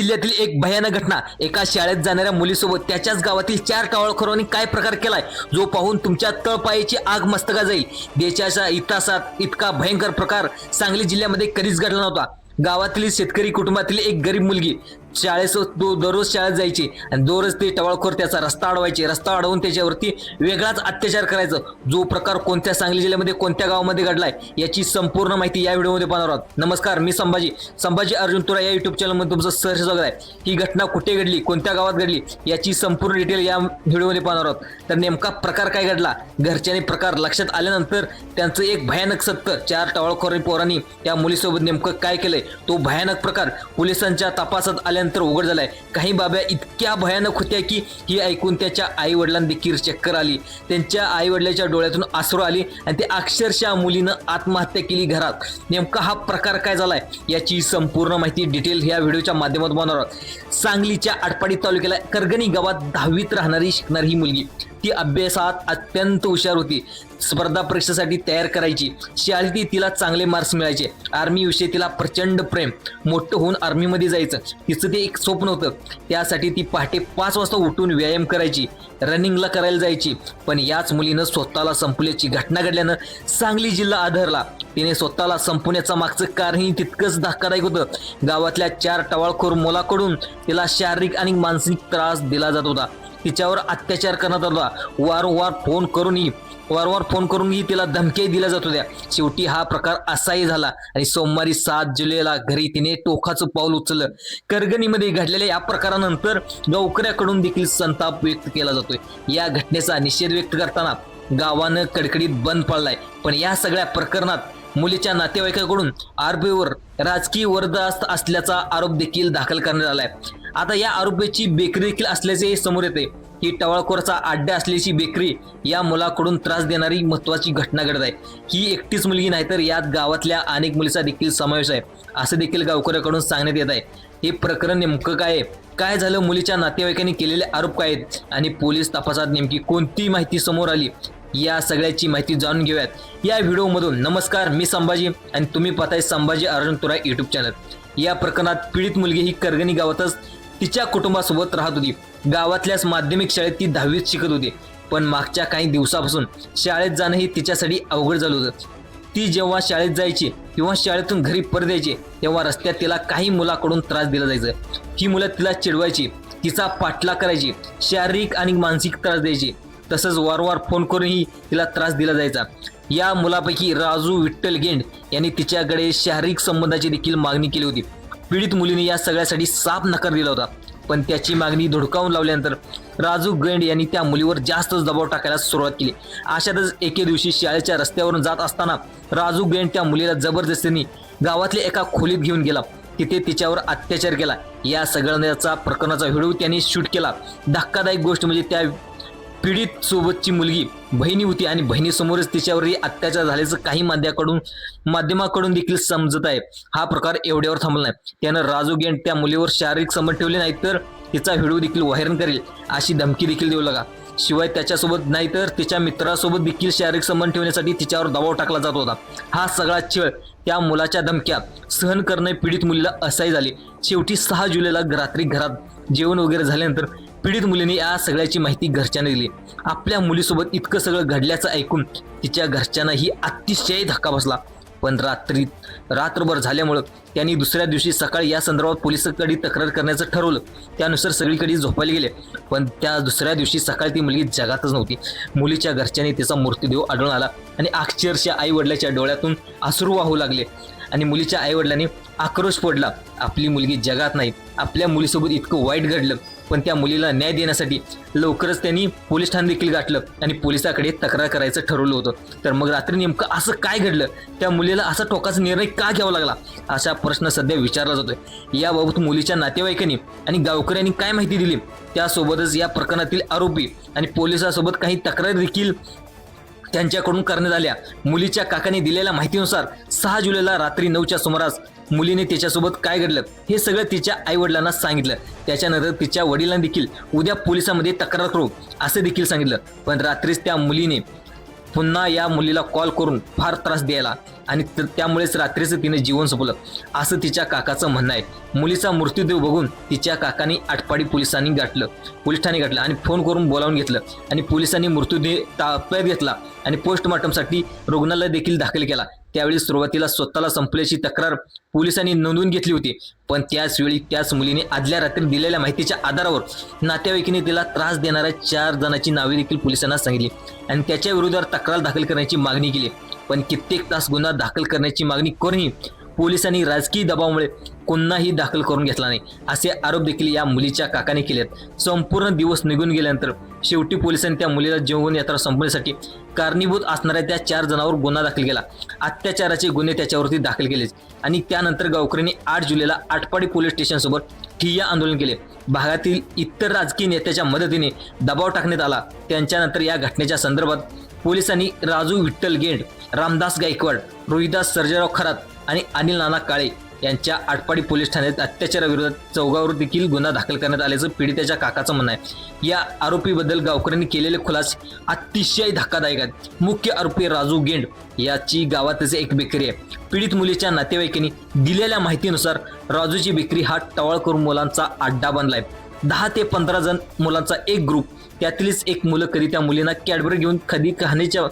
जिल्ह्यातील एक भयानक घटना. एका शाळेत जाणाऱ्या मुलीसोबत त्याच्याच गावातील चार टावळखोरांनी काय प्रकार केलाय जो पाहून तुमच्या तळपायाची आग मस्तका जाईल. देशाच्या इतिहासात इतका भयंकर प्रकार सांगली जिल्ह्यामध्ये कधीच घडला नव्हता. गावातील शेतकरी कुटुंबातील एक गरीब मुलगी शाळेस दो दररोज शाळेत जायची आणि दररोज ते टवाळखोर त्याचा रस्ता अडवायचे. रस्ता अडवून त्याच्यावरती वेगळाच अत्याचार करायचं. जो प्रकार कोणत्या सांगली जिल्ह्यामध्ये कोणत्या गावामध्ये घडलाय याची संपूर्ण माहिती या व्हिडिओमध्ये पाहणार आहोत. नमस्कार मी संभाजी. संभाजी अर्जुन तुरा या युट्यूब चॅनलमध्ये तुमचं सहर्ष स्वागत आहे. ही घटना कुठे घडली कोणत्या गावात घडली याची संपूर्ण डिटेल या व्हिडिओमध्ये पाहणार आहोत. तर नेमका प्रकार काय घडला? घरच्यांनी प्रकार लक्षात आल्यानंतर त्यांचं एक भयानक सत्य चार टवाळखोर पोरांनी त्या मुलीसोबत नेमकं काय केलंय? तो भयानक प्रकार पोलिसांच्या तपासात आल्या केल्यानंतर उघड झालाय. काही बाब्या इतक्या भयानक होत्या की ही ऐकून त्याच्या आई वडिलांदेखील चक्कर आली. त्यांच्या आई वडिलांच्या डोळ्यातून आसरू आली आणि ते अक्षरशः मुलीनं आत्महत्या केली घरात. नेमका हा प्रकार काय झालाय याची संपूर्ण माहिती डिटेल ह्या व्हिडिओच्या माध्यमातून बनवणार आहोत. सांगलीच्या आटपाडी तालुक्याला करगणी गावात दहावीत राहणारी शिकणारी ही मुलगी. ती अभ्यासात अत्यंत हुशार होती. स्पर्धा परीक्षेसाठी तयार करायची. शाळेत तिला चांगले मार्क्स मिळायचे. आर्मी विषयी तिला प्रचंड प्रेम. मोठं होऊन आर्मीमध्ये जायचं. तिचं ते एक स्वप्न होतं. त्यासाठी ती पहाटे पाच वाजता उठून व्यायाम करायची. रनिंगला करायला जायची. पण याच मुलीनं स्वतःला संपल्याची घटना घडल्यानं सांगली जिल्हा आधारला. तिने स्वतःला संपवण्याचं मागचं कारणही तितकंच धक्कादायक होतं. गावातल्या चार टवाळखोर मुलाकडून तिला शारीरिक आणि मानसिक त्रास दिला जात होता. तिच्यावर अत्याचार करण्यात आला वारंवार फोन करूनही वारंवार फोन करूनही तिला धमक्याही दिल्या जात होत्या. शेवटी हा प्रकार असाही झाला आणि सोमवारी सात जुलैला घरी तिने टोकाचं पाऊल उचललं. करगणीमध्ये घडलेल्या या प्रकारानंतर गावकऱ्याकडून देखील संताप व्यक्त केला जातोय. या घटनेचा निषेध व्यक्त करताना गावानं कडकडीत बंद पडलाय. पण या सगळ्या प्रकरणात मुलीच्या नातेवाईकाकडून आरोपीवर राजकीय वर्दस्त असल्याचा आरोप देखील दाखल करण्यात आलाय. आता या आरोपीची बेकरी देखील असल्याचे समोर येते ही टवाळखोरचा अड्डा असल्याची बेकरी या मुलाकडून त्रास देणारी महत्वाची घटना घडत आहे. ही एकटीच मुलगी नाही तर यात गावातल्या अनेक मुलीचा देखील समावेश आहे. असं देखील गावकऱ्याकडून सांगण्यात येत आहे. हे प्रकरण नेमकं काय आहे? काय झालं? मुलीच्या नातेवाईकांनी केलेले आरोप काय आहेत? आणि पोलीस तपासात नेमकी कोणती माहिती समोर आली? या सगळ्याची माहिती जाणून घेऊयात. या व्हिडिओमधून नमस्कार मी संभाजी आणि तुम्ही पाहताय संभाजी अर्जुन तुरा युट्यूब चॅनल या प्रकरणात पीडित मुलगी ही करगणी गावातच तिच्या कुटुंबासोबत राहत होती. गावातल्याच माध्यमिक शाळेत ती दहावीत शिकत होती. पण मागच्या काही दिवसापासून शाळेत जाणंही तिच्यासाठी अवघड झालं होतं. ती जेव्हा शाळेत जायची किंवा शाळेतून घरी परत यायची तेव्हा रस्त्यात तिला काही मुलाकडून त्रास दिला जायचं. ही मुलं तिला चिडवायची तिचा पाठला करायची शारीरिक आणि मानसिक त्रास द्यायची. तसंच वारंवार फोन करूनही तिला त्रास दिला जायचा. या मुलापैकी राजू विठ्ठल गेंड यांनी तिच्याकडे शारीरिक संबंधाची देखील मागणी केली होती. पीडित मुलीने या सगळ्यासाठी साफ नकार दिला होता. पण त्याची मागणी धुडकावून लावल्यानंतर राजू गेंड यांनी त्या मुलीवर जास्तच दबाव टाकायला सुरुवात केली. अशातच एके दिवशी शाळेच्या रस्त्यावरून जात असताना राजू गेंड त्या मुलीला जबरदस्तीने गावातल्या एका खोलीत घेऊन गेला. तिथे तिच्यावर अत्याचार केला. या सगळ्यांचा प्रकरणाचा व्हिडिओ त्यांनी शूट केला. धक्कादायक गोष्ट म्हणजे त्या पीडित सोबतची मुलगी बहिणी होती आणि बहिणीसमोरच तिच्यावरही अत्याचार झाल्याचं काही माध्यमाकडून माध्यमाकडून देखील समजत आहे. हा प्रकार एवढ्यावर थांबला नाही. त्यानं राजू गेंट त्या मुलीवर शारीरिक संबंध ठेवले नाही तर तिचा व्हिडिओ देखील व्हायरल करेल अशी धमकी देखील देऊ लागा शिवाय त्याच्यासोबत नाही तर तिच्या मित्रासोबत देखील शारीरिक संबंध ठेवण्यासाठी तिच्यावर दबाव टाकला जात होता. हा सगळा छळ त्या मुलाच्या धमक्या सहन करणे पीडित मुलीला असाही झाले. शेवटी सहा जुलैला रात्री घरात जेवण वगैरे झाल्यानंतर पीडित मुलीने या सगळ्याची माहिती घरच्यांना दिली. आपल्या मुलीसोबत इतकं सगळं घडल्याचं ऐकून तिच्या घरच्यांनाही अतिशय धक्का बसला. पण रात्री रात्रभर झाल्यामुळं त्यांनी दुसऱ्या दिवशी सकाळी या संदर्भात पोलिसांकडे तक्रार करण्याचं ठरवलं. त्यानुसार सगळीकडे झोपायला गेले. पण त्या दुसऱ्या दिवशी सकाळी ती मुलगी जगातच नव्हती. मुलीच्या घरच्यांनी तिचा मृत्यूदेह आढळून आला आणि अक्षरशः आई वडिलाच्या डोळ्यातून आसरू वाहू लागले. आणि मुलीच्या आई वडिलांनी आक्रोश पडला आपली मुलगी जगात नाही. आपल्या मुलीसोबत इतकं वाईट घडलं. पण त्या मुलीला न्याय देण्यासाठी लवकरच त्यांनी पोलीस ठाणे देखील गाठलं आणि पोलिसाकडे तक्रार करायचं ठरवलं होतं. तर मग रात्री नेमकं असं काय घडलं? त्या मुलीला असा टोकाचा निर्णय का घ्यावा लागला? असा प्रश्न सध्या विचारला जातोय. याबाबत मुलीच्या नातेवाईकांनी आणि गावकऱ्यांनी काय माहिती दिली? त्यासोबतच या प्रकरणातील आरोपी आणि पोलिसांसोबत काही तक्रार देखील त्यांच्याकडून करण्यात आल्या. मुलीच्या काकाने दिलेल्या माहितीनुसार सहा जुलैला रात्री नऊच्या सुमारास मुलीने तिच्यासोबत काय घडलं हे सगळं तिच्या आई वडिलांना सांगितलं. त्याच्यानंतर तिच्या वडिलांनी देखील उद्या पोलिसांमध्ये तक्रार करू असं देखील सांगितलं. पण रात्रीच त्या मुलीने पुन्हा या मुलीला कॉल करून फार त्रास द्यायला आणि त्यामुळेच रात्रीचं तिने जीवन संपलं असं तिच्या काकाचं म्हणणं आहे. मुलीचा मृत्यूदेव बघून तिच्या काकाने आटपाडी पोलिसांनी गाठलं. पोलीस ठाणे गाठलं आणि फोन करून बोलावून घेतलं. आणि पोलिसांनी मृत्यूदेह ताब्यात घेतला आणि पोस्टमॉर्टमसाठी रुग्णालय देखील दाखल केला. त्यावेळी सुरुवातीला स्वतःला संपल्याची तक्रार पोलिसांनी नोंदवून घेतली होती. पण त्याचवेळी त्याच मुलीने आदल्या रात्री दिलेल्या माहितीच्या आधारावर नातेवाईकीने तिला त्रास देणाऱ्या चार जणांची नावे देखील पोलिसांना सांगितली आणि त्याच्या विरोधात तक्रार दाखल करण्याची मागणी केली. पण कित्येक तास गुन्हा दाखल करण्याची मागणी करूनही पोलिसांनी राजकीय दबावामुळे कोणाही दाखल करून घेतला नाही. असे आरोप देखील या मुलीच्या काकाने केलेत. संपूर्ण दिवस निघून गेल्यानंतर शेवटी पोलिसांनी त्या मुलीला जीवन यात्रा संपवण्यासाठी कारणीभूत असणाऱ्या त्या चार जणांवर गुन्हा दाखल केला. अत्याचाराचे गुन्हे त्याच्यावरती दाखल केले. आणि त्यानंतर गावकऱ्यांनी आठ जुलैला आटपाडी पोलीस स्टेशनसोबत ठिय्या आंदोलन केले. भागातील इतर राजकीय नेत्याच्या मदतीने दबाव टाकण्यात आला. त्यांच्यानंतर या घटनेच्या संदर्भात पोलिसांनी राजू विठ्ठल गेंड रामदास गायकवाड रोहिदास सर्जेराव खरात आणि अनिल नाना काळे यांच्या आटपाडी पोलीस ठाण्यात अत्याचाराविरोधात चौगावर देखील गुन्हा दाखल करण्यात आल्याचं पीडिताच्या काकाचं म्हणणं आहे. या आरोपीबद्दल गावकऱ्यांनी केलेले खुलासे अतिशय धक्कादायक आहेत. मुख्य आरोपी राजू गेंड याची गावातच एक बेकरी आहे. पीडित मुलीच्या नातेवाईकांनी दिलेल्या माहितीनुसार राजूची बेकरी हा टवाळकर मुलांचा अड्डा बनलाय. दहा ते पंधरा जण मुलांचा एक ग्रुप त्यातीलच एक मुलं कधी त्या मुलींना कॅडबरी घेऊन कधी कहाणीच्या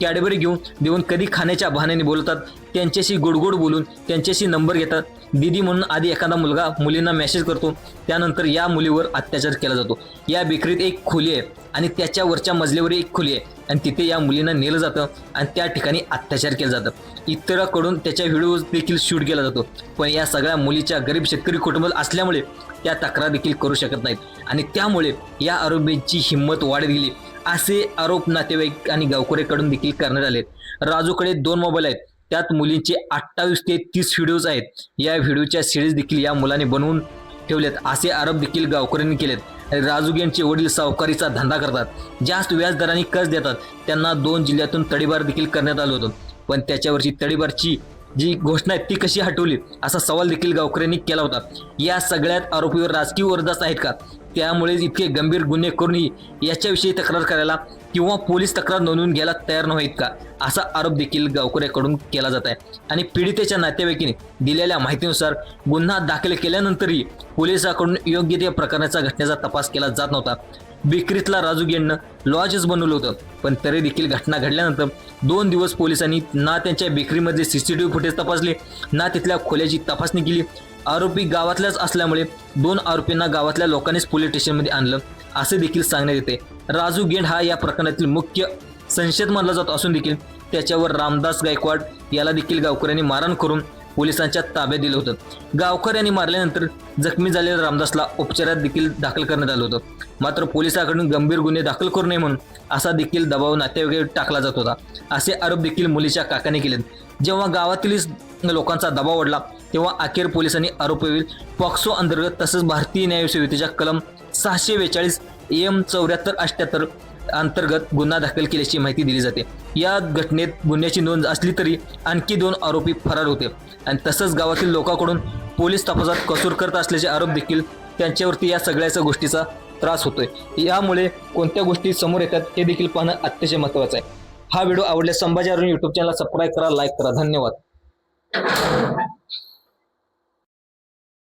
कॅडबरी घेऊन देऊन कधी खाण्याच्या बहाण्याने बोलतात त्यांच्याशी गोडगोड बोलून त्यांच्याशी नंबर घेतात. दिदी म्हणून आधी एखादा मुलगा मुलींना मेसेज करतो त्यानंतर या मुलीवर अत्याचार केला जातो. या बेकरीत एक खोली आहे आणि त्याच्या वरच्या मजल्यावर एक खोली आहे आणि तिथे या मुलींना नेलं जातं आणि त्या ठिकाणी अत्याचार केला जातं. इतरांकडून त्याच्या व्हिडिओ देखील शूट केला जातो. पण या सगळ्या मुलीच्या गरीब शेतकरी कुटुंबात असल्यामुळे त्या तक्रार देखील करू शकत नाहीत. आणि त्यामुळे या आरोपींची हिंमत वाढत गेली. असे आरोप नातेवाईक आणि गावकऱ्याकडून देखील करण्यात आले राजूकडे दोन मोबाईल आहेत. त्यात मुलींचे अठ्ठावीस ते तीस व्हिडिओज आहेत. या व्हिडिओच्या सिरीज देखील या मुलाने बनवून ठेवलेत. असे आरोप देखील गावकऱ्यांनी केलेत. राजू यांचे वडील सावकारीचा धंदा करतात. जास्त व्याजदराने कर्ज देतात. त्यांना दोन जिल्ह्यातून तडीबार देखील करण्यात आलं होतं. पण त्याच्यावरची तडीबारची जी घोषणा आहे ती कशी हटवली? असा सवाल देखील गावकऱ्यांनी केला होता. या सगळ्यात आरोपीवर राजकीय वरदास आहेत का? त्यामुळेच इतके गंभीर गुन्हे करूनही याच्याविषयी तक्रार करायला किंवा पोलीस तक्रार नोंदवून घ्यायला तयार नाहीत का? असा आरोप देखील गावकऱ्याकडून केला जात आहे. आणि पीडितेच्या नातेवाईकीने दिलेल्या माहितीनुसार गुन्हा दाखल केल्यानंतरही पोलिसाकडून योग्य त्या प्रकारचा घटनेचा तपास केला जात नव्हता. विक्रीतला राजू गेंडनं लॉजच बनवलं होतं. पण तरी देखील घटना घडल्यानंतर दोन दिवस पोलिसांनी ना त्यांच्या बेकरीमधले व्ही फुटेज तपासले ना तिथल्या खोल्याची तपासणी केली आरोपी गावातल्याच असल्यामुळे दोन आरोपींना गावातल्या लोकांनीच पोलीस स्टेशनमध्ये आणलं असे देखील सांगण्यात येते. राजू गेंड हा या प्रकरणातील मुख्य संशयित मानला जात असून देखील त्याच्यावर रामदास गायकवाड याला देखील गावकऱ्यांनी मारहाण करून पोलिसांच्या ताब्यात दिलं होतं. गावकऱ्यांनी मारल्यानंतर जखमी झालेल्या रामदासला उपचारात देखील दाखल करण्यात आलं होतं. मात्र पोलिसांकडून गंभीर गुन्हे दाखल करू नये म्हणून असा देखील दबाव नातेवाईक टाकला जात होता. असे आरोप देखील मुलीच्या काकाने केले जेव्हा गावातीलच लोकांचा दबाव वाढला तेव्हा अखेर पोलिसांनी आरोपीवर पॉक्सो अंतर्गत तसंच भारतीय न्याय कलम सहाशे बेचाळीस एम चौऱ्याहत्तर अठ्ठ्याहत्तर अंतर्गत गुन्हा दाखल केल्याची माहिती दिली जाते. या घटनेत गुन्ह्याची नोंद असली तरी आणखी दोन आरोपी फरार होते. आणि तसंच गावातील लोकांकडून पोलीस तपासात कसूर करत असल्याचे आरोप देखील त्यांच्यावरती या सगळ्याच गोष्टीचा त्रास होतोय. यामुळे कोणत्या गोष्टी समोर येतात हे देखील पाहणं अतिशय महत्त्वाचं आहे. हा व्हिडिओ आवडल्यास Sambhaji Arun YouTube channel subscribe करा लाईक करा. धन्यवाद.